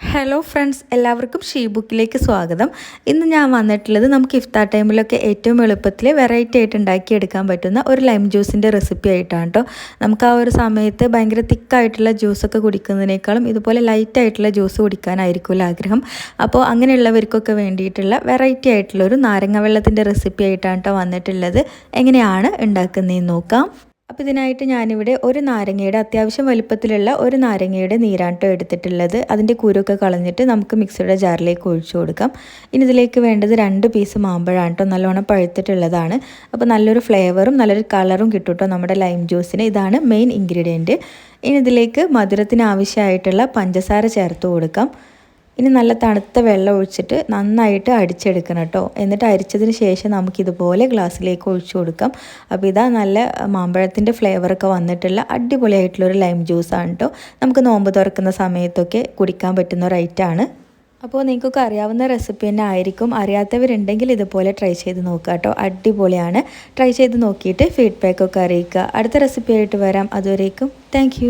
Hello friends എല്ലാവർക്കും she ബുക്കിലേക്ക് സ്വാഗതം. ഇന്ന് ഞാൻ വന്നിട്ടുള്ളത് നമുക്ക് ഇഫ്താർ ടൈമിലൊക്കെ ഏറ്റവും എളുപ്പത്തിൽ വെറൈറ്റി ആയിട്ട് ഉണ്ടാക്കിയെടുക്കാൻ പറ്റുന്ന ഒരു ലൈം ജ്യൂസിന്റെ റെസിപ്പി ആയിട്ടാണ് കേട്ടോ നമുക്ക് ആ ഒരു സമയത്ത് ഭയങ്കര തിക്കായിട്ടുള്ള ജ്യൂസൊക്കെ കുടിക്കുന്നതിനേക്കാളും ഇതുപോലെ ലൈറ്റ് ആയിട്ടുള്ള ജ്യൂസ് കുടിക്കാനായിരിക്കുമല്ലോ ആഗ്രഹം. അപ്പോൾ അങ്ങനെയുള്ളവർക്കൊക്കെ വേണ്ടിയിട്ടുള്ള വെറൈറ്റി ആയിട്ടുള്ള ഒരു നാരങ്ങ വെള്ളത്തിന്റെ റെസിപ്പി ആയിട്ടാണ് കേട്ടോ വന്നിട്ടുള്ളത്. എങ്ങനെയാണ് ഉണ്ടാക്കുന്നതെന്ന് നോക്കാം. അപ്പോൾ ഇതിനായിട്ട് ഞാനിവിടെ ഒരു നാരങ്ങയുടെ അത്യാവശ്യം വലുപ്പത്തിലുള്ള ഒരു നാരങ്ങയുടെ നീരാട്ടോ എടുത്തിട്ടുള്ളത്. അതിന്റെ കുരുവൊക്കെ കളഞ്ഞിട്ട് നമുക്ക് മിക്സിയുടെ ജാറിലേക്ക് ഒഴിച്ചു കൊടുക്കാം. ഇനി ഇതിലേക്ക് വേണ്ടത് രണ്ട് പീസ് മാമ്പഴമാണ് കേട്ടോ നല്ലോണം പഴുത്തിട്ടുള്ളതാണ്. അപ്പോൾ നല്ലൊരു ഫ്ലേവറും നല്ലൊരു കളറും കിട്ടും കേട്ടോ നമ്മുടെ ലൈം ജ്യൂസിന്. ഇതാണ് മെയിൻ ഇൻഗ്രീഡിയന്റ്. ഇനി ഇതിലേക്ക് മധുരത്തിന് ആവശ്യമായിട്ടുള്ള പഞ്ചസാര ചേർത്ത് കൊടുക്കാം. ഇനി നല്ല തണുത്ത വെള്ളം ഒഴിച്ചിട്ട് നന്നായിട്ട് അടിച്ചെടുക്കണം കേട്ടോ. എന്നിട്ട് അരിച്ചതിന് ശേഷം നമുക്കിതുപോലെ ഗ്ലാസ്സിലേക്ക് ഒഴിച്ചു കൊടുക്കാം. അപ്പോൾ ഇതാ നല്ല മാമ്പഴത്തിന്റെ ഫ്ലേവറൊക്കെ വന്നിട്ടുള്ള അടിപൊളിയായിട്ടുള്ളൊരു ലൈം ജ്യൂസാണ് കേട്ടോ. നമുക്ക് നോമ്പ് തുറക്കുന്ന സമയത്തൊക്കെ കുടിക്കാൻ പറ്റുന്ന ഒരു അപ്പോൾ നിങ്ങൾക്കൊക്കെ അറിയാവുന്ന റെസിപ്പി തന്നെ ആയിരിക്കും. അറിയാത്തവരുണ്ടെങ്കിൽ ഇതുപോലെ ട്രൈ ചെയ്ത് നോക്കുക കേട്ടോ. അടിപൊളിയാണ്. ട്രൈ ചെയ്ത് നോക്കിയിട്ട് ഫീഡ്ബാക്കൊക്കെ അറിയിക്കുക. അടുത്ത റെസിപ്പി ആയിട്ട് വരാം. അതുവരേക്കും താങ്ക്